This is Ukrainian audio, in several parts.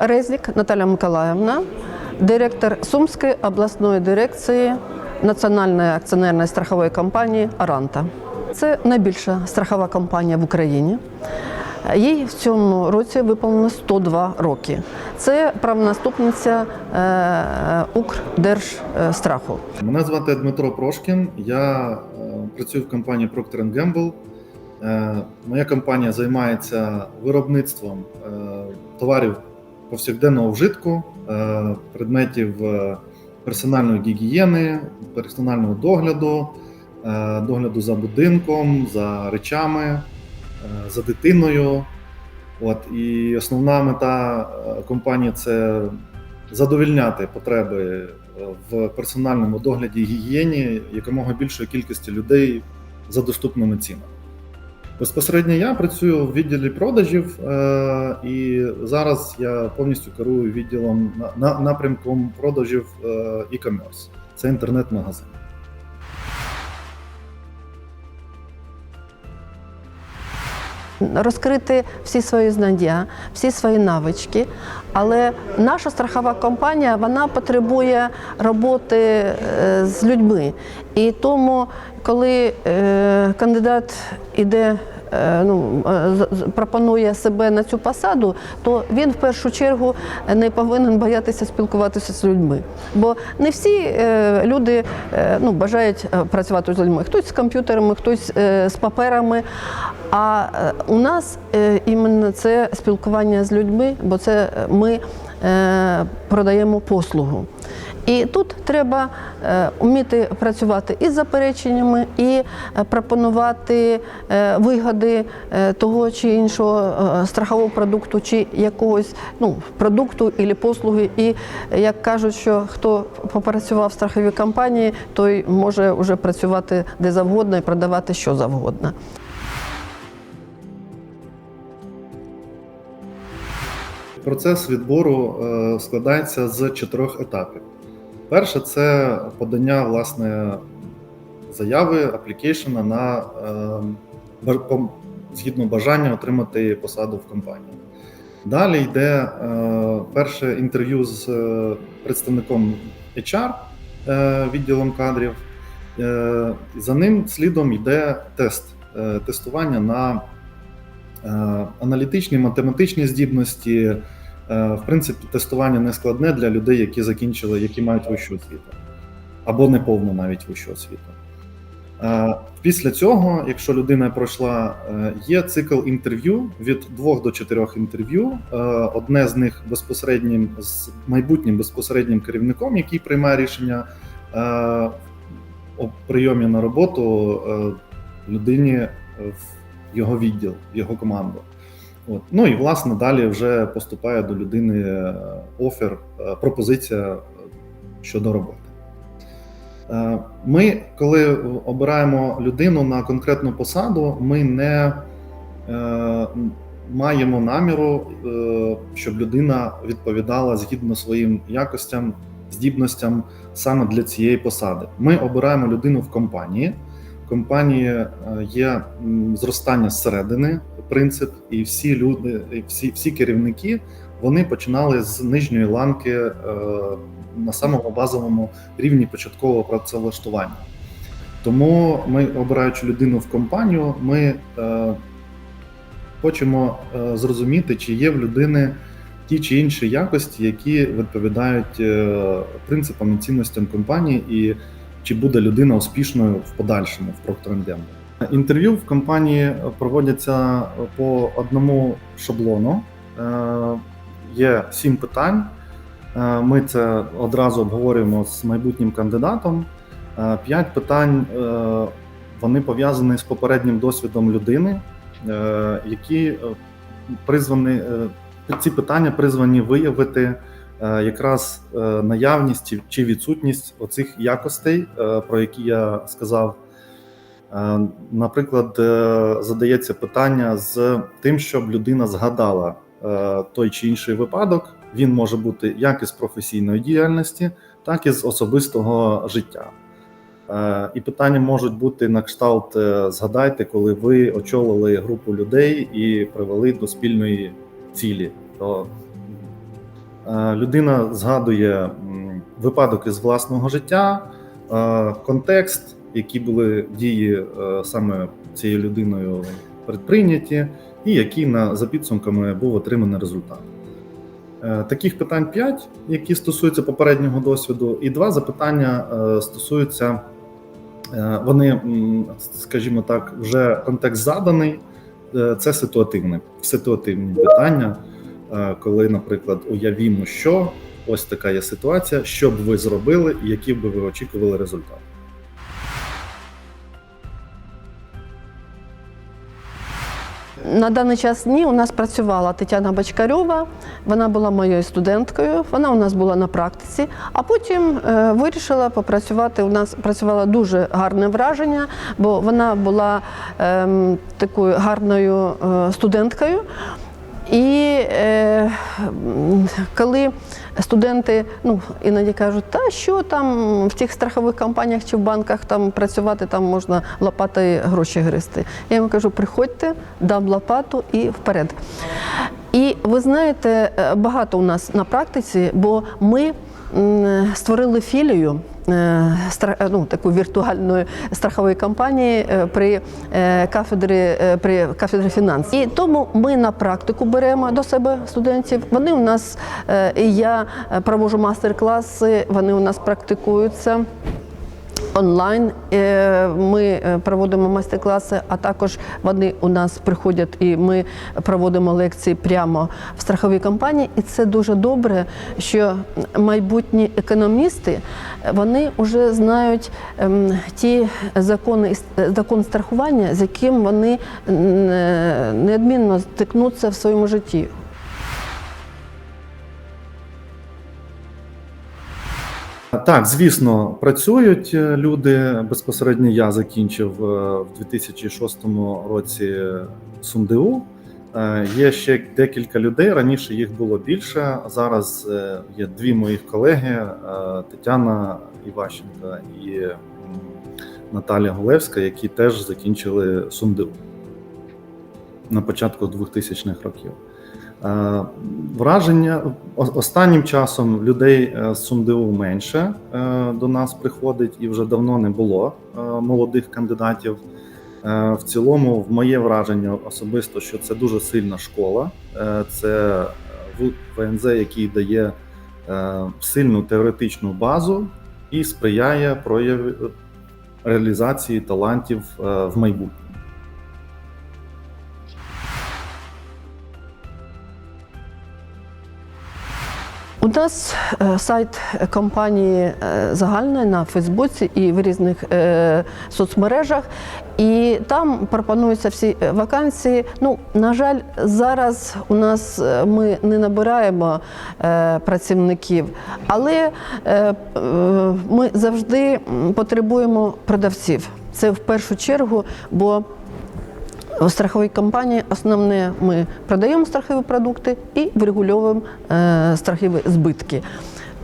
Резнік Наталя Миколаївна, директор Сумської обласної дирекції Національної акціонерної страхової компанії Аранта. Це найбільша страхова компанія в Україні. Їй в цьому році виповнено 102 роки. Це правонаступниця е, Укрдержстраху. Мене звати Дмитро Прошкін. Я е, працюю в компанії Procter Gamble. Е, Моя компанія займається виробництвом е, товарів повсякденного вжитку, е, предметів е, персональної гігієни, персонального догляду, е, догляду за будинком, за речами, за дитиною. От і основна мета компанії це задовільняти потреби в персональному догляді гігієні якомога більшої кількості людей за доступними цінами. Безпосередньо я працюю в відділі продажів, е, і зараз я повністю керую відділом на, на напрямком продажів е, e-commerce. Це інтернет-магазин. Розкрити всі свої знання, всі свої навички. Але наша страхова компанія вона потребує роботи е, з людьми. І тому, коли е, кандидат іде. Е, Ну, е, пропонує себе на цю посаду, то він в першу чергу не повинен боятися спілкуватися з людьми. Бо не всі е, люди ну, бажають працювати з людьми. Хтось з комп'ютерами, хтось з паперами. А у нас іменно це спілкування з людьми, бо це ми продаємо послугу. І тут треба е, вміти працювати із запереченнями, і е, пропонувати е, вигоди того чи іншого страхового продукту, чи якогось ну, продукту або послуги. І як кажуть, що хто попрацював в страховій компанії, той може вже працювати де завгодно і продавати що завгодно. Процес відбору складається з чотирьох етапів. Перше це подання власне заяви аплікейшена на е, згідно бажання отримати посаду в компанії. Далі йде е, перше інтерв'ю з е, представником HR відділом кадрів. За ним слідом йде тест тестування на аналітичні, математичні здібності. Е, В принципі, тестування не складне для людей, які закінчили, які мають вищу освіту, або неповну навіть вищу освіту. Е, Після цього, якщо людина пройшла, е, є цикл інтерв'ю від двох до чотирьох інтерв'ю. Одне з них безпосереднім з майбутнім безпосереднім керівником, який приймає рішення о прийомі на роботу людині в його відділ, в його команду. От. Ну і власне далі вже поступає до людини е, офер, е, пропозиція е, щодо роботи. Ми, коли обираємо людину на конкретну посаду, ми не маємо наміру, щоб людина відповідала згідно своїм якостям, здібностям саме для цієї посади. Ми обираємо людину в компанії. Компанії е, є зростання зсередини, принцип, і всі люди, всі, всі керівники вони починали з нижньої ланки е, на самому базовому рівні початкового працевлаштування. Тому ми, обираючи людину в компанію, ми е, хочемо зрозуміти, чи є в людини ті чи інші якості, які відповідають е, принципам і цінностям компанії, і чи буде людина успішною в подальшому в Procter Gamble. Інтерв'ю в компанії проводяться по одному шаблону. Е, Є сім питань. Е, Ми це одразу обговорюємо з майбутнім кандидатом. Е, П'ять питань вони пов'язані з попереднім досвідом людини, які призвані ці питання призвані виявити якраз е, наявність чи- відсутність оцих якостей, е, про які я сказав. Е, Наприклад, е, задається питання з тим, щоб людина згадала е, той чи інший випадок. Він може бути як із професійної діяльності, так і з особистого життя. Е, І питання можуть бути на кшталт: е, згадайте, коли ви очолили групу людей і привели до спільної цілі, до Е, Людина згадує випадок із власного життя, е, контекст, які були дії е, саме цією людиною предприйняті, і який на за підсумками був отриманий результат. Е, Таких питань 5, які стосуються попереднього досвіду, і два запитання е, стосуються, е, вони, скажімо так, вже контекст заданий. Е, Це ситуативне, ситуативні питання, е, коли, наприклад, уявімо, що ось така є ситуація, що б ви зробили, і який би ви очікували результат. На даний час ні, у нас працювала Тетяна Бачкарьова, вона була моєю студенткою, вона у нас була на практиці, а потім е, вирішила попрацювати. У нас працювало дуже гарне враження, бо вона була ем, такою гарною е, студенткою. І е, коли студенти ну, іноді кажуть, та що там в тих страхових компаніях чи в банках там працювати, там можна лопатою гроші гристи. Я їм кажу, приходьте, дам лопату і вперед. І ви знаєте, е, багато у нас на практиці, бо ми створили філію. е, Ну, таку віртуальної страхової компанії е, при е, кафедрі е, при кафедрі фінансів. І тому ми на практику беремо до себе студентів. Вони у нас е, і я провожу мастер-класи, вони у нас практикуються. Онлайн Е, ми е, проводимо майстер-класи, а також вони у нас приходять і ми проводимо лекції прямо в страховій компанії. І це дуже добре, що майбутні економісти вони вже знають ем, ті закони закон страхування, з яким вони е, неодмінно стикнуться в своєму житті. Так, звісно, працюють е, люди. Безпосередньо я закінчив е, в 2006 році СумДУ. Е, Є ще декілька людей. Раніше їх було більше. Зараз є дві моїх колеги: Тетяна Іващенка і Наталія Гулевська, які теж закінчили СумДУ на початку 2000-х років. Е, Враження останнім часом людей е, з СумДУ менше е, до нас приходить, і вже давно не було молодих кандидатів. В цілому, в моє враження особисто, що це дуже сильна школа. Це ВНЗ, який дає сильну теоретичну базу і сприяє прояві реалізації талантів в майбутньому. Нас е, сайт компанії е, загальний на Фейсбуці і в різних е, соцмережах, і там пропонуються всі вакансії. Ну, на жаль, зараз у нас ми не набираємо працівників, але ми завжди потребуємо продавців. Це в першу чергу, бо у страховій компанії основне ми продаємо страхові продукти і врегульовуємо е, страхові збитки.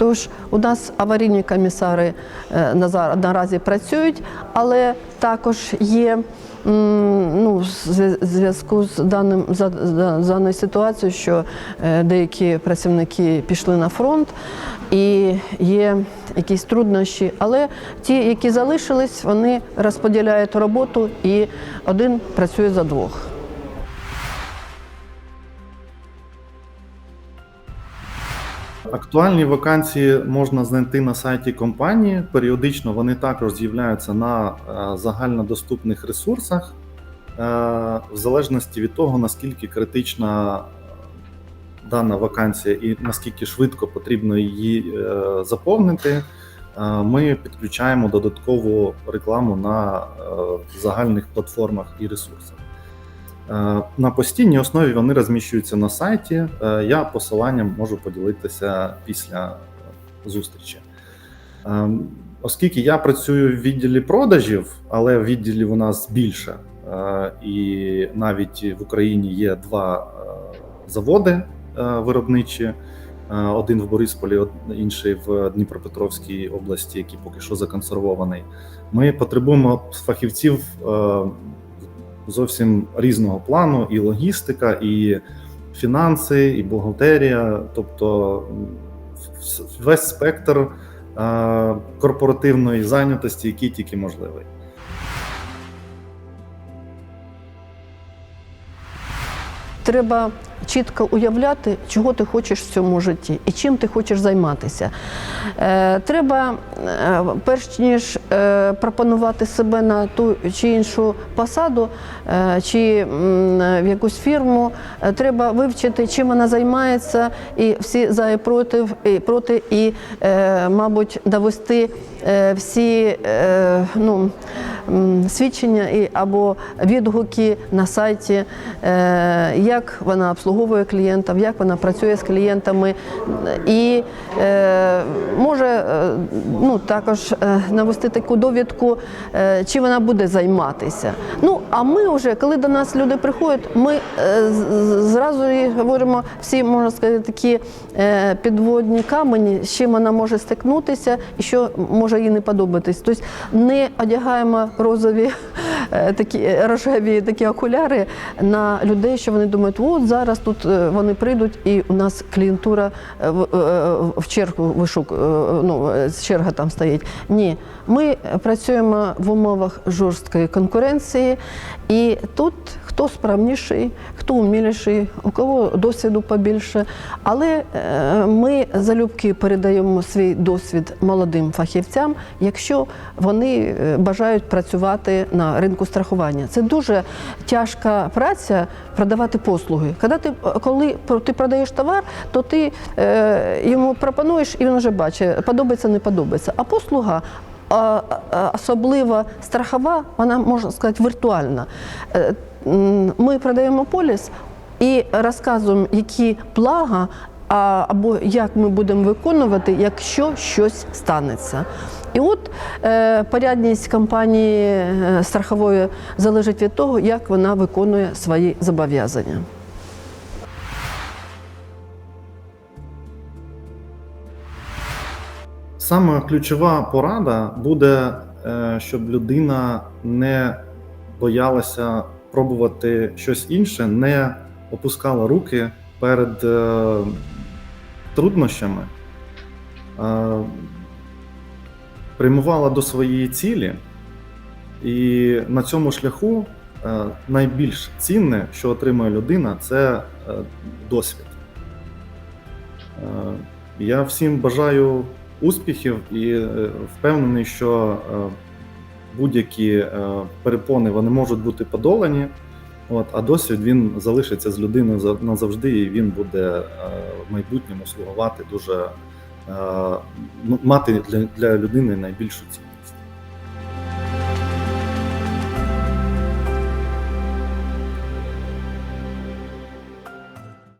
Тож у нас аварійні комісари е, наразі працюють, але також є ну, зв'язку з даним за, за, з даною ситуацією, що е, деякі працівники пішли на фронт і є якісь труднощі. Але ті, які залишились, вони розподіляють роботу і один працює за двох. Актуальні вакансії можна знайти на сайті компанії. Періодично вони також з'являються на е, загальнодоступних ресурсах, е, в залежності від того, наскільки критична дана вакансія і наскільки швидко потрібно її е, заповнити. Ми підключаємо додаткову рекламу на загальних платформах і ресурсах. Е, На постійній основі вони розміщуються на сайті. Е, Я посиланням можу поділитися після е, зустрічі. Оскільки я працюю в відділі продажів, але в відділі у нас більше, і навіть в Україні є два заводи виробничі. Один в Борисполі, інший в Дніпропетровській області, який поки що законсервований. Ми потребуємо фахівців зовсім різного плану, і логістика, і фінанси, і бухгалтерія, тобто весь спектр е, корпоративної зайнятості, який тільки можливий. Треба чітко уявляти, чого ти хочеш в цьому житті і чим ти хочеш займатися. Е, треба, е, перш ніж е, пропонувати себе на ту чи іншу посаду чи в якусь фірму, треба вивчити, чим вона займається, і всі за і проти, і, проти, і мабуть, довести всі ну, свідчення або відгуки на сайті, як вона обслуговує клієнтів, як вона працює з клієнтами, і е, може е, ну, також е, навести таку довідку, е, чим вона буде займатися. Ну, а ми вже, коли до нас люди приходять, ми зразу говоримо всі, можна сказати, такі підводні камені, з чим вона може стикнутися і що може їй не подобатись. Тобто не одягаємо розові такі рожеві такі окуляри на людей, що вони думають, от зараз тут е, вони прийдуть, і у нас клієнтура е, в, е, чергу вишук, ну, черга там стоїть. Ні, ми працюємо в умовах жорсткої конкуренції, і тут хто справніший, хто уміліший, у кого досвіду побільше. Але е, ми залюбки передаємо свій досвід молодим фахівцям, якщо вони е, бажають працювати на ринку страхування. Це дуже тяжка праця продавати послуги. Коли ти, коли ти продаєш товар, то ти е, йому пропонуєш, і він вже бачить, подобається, не подобається. А послуга. Особливо страхова, вона можна сказати віртуальна. Ми продаємо поліс і розказуємо, які блага або як ми будемо виконувати, якщо щось станеться. І от е, порядність компанії е, страхової залежить від того, як вона виконує свої зобов'язання. Саме ключова порада буде, е, щоб людина не боялася пробувати щось інше, не опускала руки перед е, труднощами, е, прямувала до своєї цілі, і на цьому шляху е, найбільш цінне, що отримує людина, це е, досвід. Е, Я всім бажаю успіхів і е, впевнений, що е, будь-які е, перепони вони можуть бути подолані. От, а досвід він залишиться з людиною назавжди, і він буде е, в майбутньому слугувати дуже е, мати для, людини найбільшу цінність.